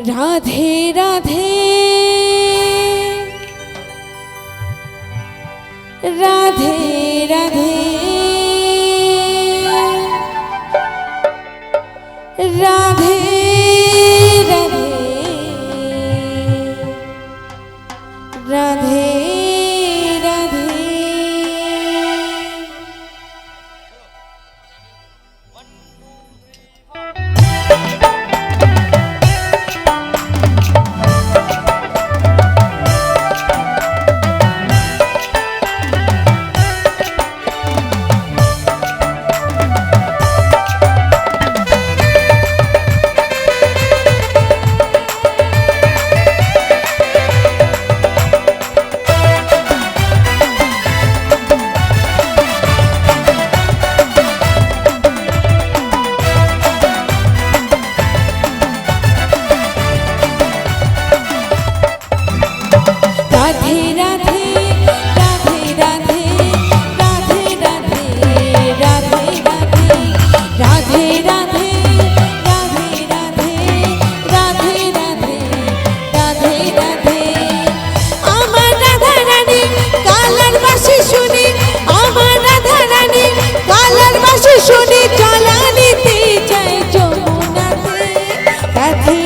राधे राधे। राधे राधे। শুনি আমার রাধা রানী কালার বাসি শুনি চলা নিতে চাই যমুনাতে। রাধে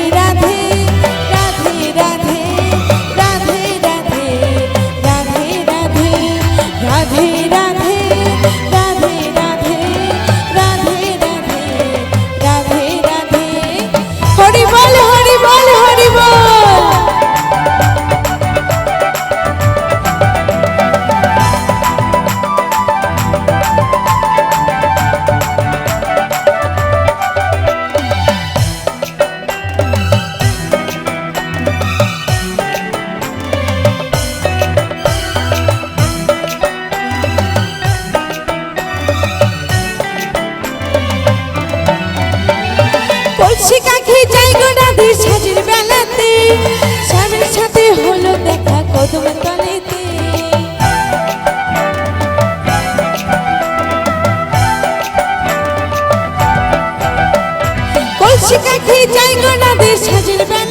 আশিকে খিচাই গো না সাজের বেলা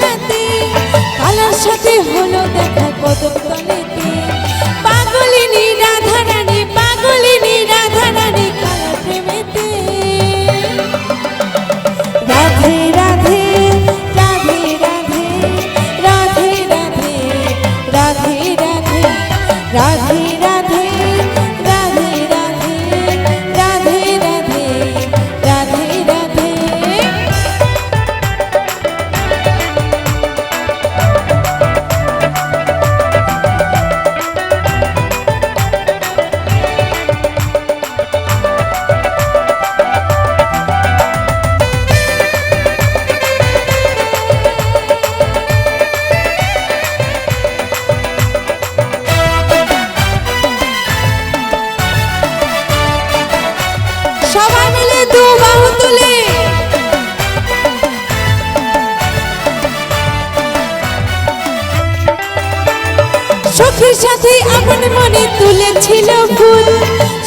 সাথে আপন মনে তুলেছিল ফুল,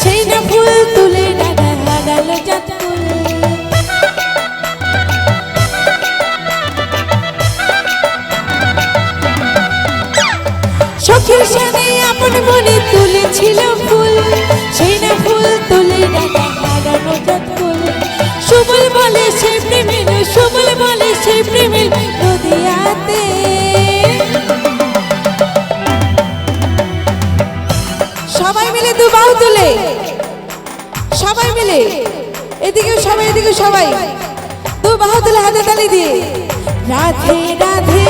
সেই না ফুল তুলে সখীর সাথে আপন মনে তুলেছিল ফুল, সেই না ফুল তুলে সুবল বলে সে প্রেমিল সুবল বলে সে প্রেমিল নদিয়াতে বাহু তুলে। সবাই মিলে। এদিকে সবাই এদিকে সবাই। দু বাহু তুলে হাতে তালি দিয়ে। রাধে রাধে।